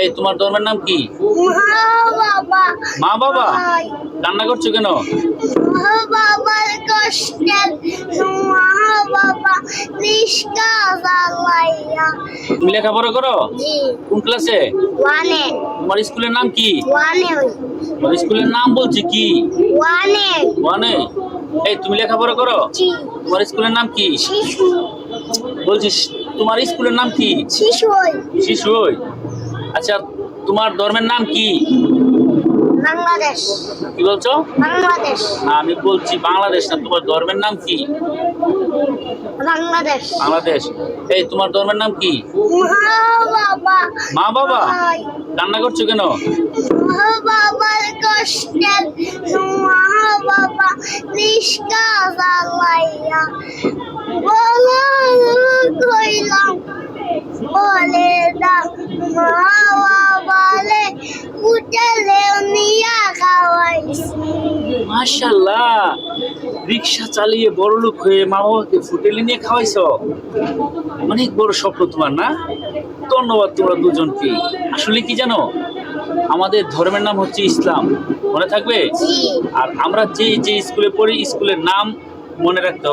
এই তোমার ধর্মের নাম কি? মা বাবা? কান্না করছ কেন? তুমি লেখাপড়া করো? কোন ক্লাসে? তোমার স্কুলের নাম কি? তোমার স্কুলের নাম বলছি কি? ওয়ানে? এই তুমি লেখাপড়া করো? তোমার স্কুলের নাম কি? শিশু। বলছি তোমার স্কুলের নাম কি? শিশু শিশু ওই। আচ্ছা তোমার ধর্মের নাম কি? বাংলাদেশ। কি বলছো? বাংলাদেশ। না আমি বলছি বাংলাদেশ না তোমার ধর্মের নাম কি? বাংলাদেশ। বাংলাদেশ। এই তোমার ধর্মের নাম কি? বাবা মা বাবা? কান্না করছ কেন? বাবার কষ্টের মা বাবা বলো কইলাম বলে মা বাবালে উঠলে নিয়া খাওয়াইছি। মাশাল্লাহ রিক্সা চালিয়ে বড় লোক হয়ে মা বাবাকে ফুটেলে নিয়ে খাওয়াইছো? অনেক বড় স্বপ্ন তোমার না? ধন্যবাদ তোমরা দুজনকে। আসলে কি জানো? আমাদের ধর্মের নাম হচ্ছে ইসলাম। মনে থাকবে? আর আমরা যে যে স্কুলে পড়ি স্কুলের নাম মনে রাখতে হবে।